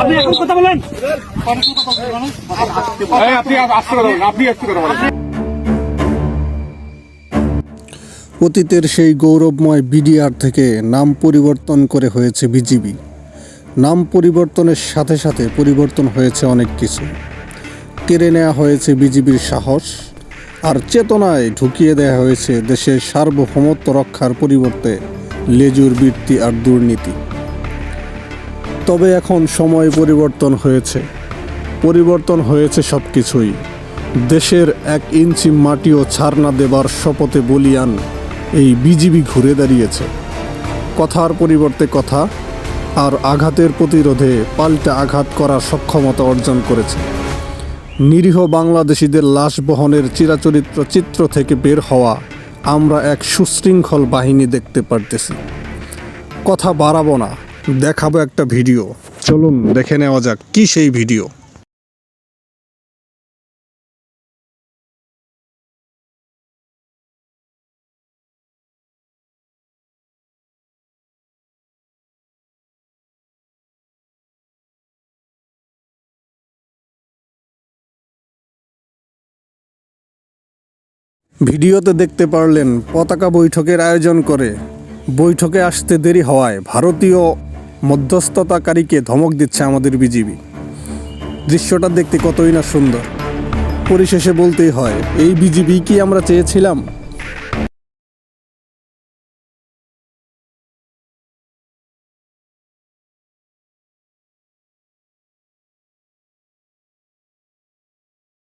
আপনি এখন কথা বলেন। অতীতের সেই গৌরবময় বিডিআর থেকে নাম পরিবর্তন করে হয়েছে বিজিবি। নাম পরিবর্তনের সাথে সাথে পরিবর্তন হয়েছে অনেক কিছু। কেড়ে নেওয়া হয়েছে বিজিবির সাহস, আর চেতনায় ঢুকিয়ে দেওয়া হয়েছে দেশের সার্বভৌমত্ব রক্ষার পরিবর্তে লেজুর বৃত্তি আর দুর্নীতি। তবে এখন সময় পরিবর্তন হয়েছে। পরিবর্তন হয়েছে সব কিছুই দেশের এক ইঞ্চি মাটিও ছাড় না দেবার শপথে বলিয়ান এই বিজিবি ঘুরে দাঁড়িয়েছে। কথার পরিবর্তে কথা আর আঘাতের প্রতিরোধে পাল্টা আঘাত করার সক্ষমতা অর্জন করেছে। নিরীহ বাংলাদেশিদের লাশ বহনের চিরাচরিত্র চিত্র থেকে বের হওয়া আমরা এক সুশৃঙ্খল বাহিনী দেখতে পারতেছি। কথা বাড়াবো না। দেখাবো একটা ভিডিও। চলুন দেখে নেওয়া যাক কি সেই ভিডিও। ভিডিওতে দেখতে পারলেন পতাকা বৈঠকের আয়োজন করে। বৈঠকে আসতে দেরি হওয়ায় ভারতীয় মধ্যস্থতাকারীকে ধমক দিচ্ছে আমাদের বিজিবি। দৃশ্যটা দেখতে কতই না সুন্দর। পরিশেষে বলতেই হয়, এই বিজিবি কি আমরা চেয়েছিলাম?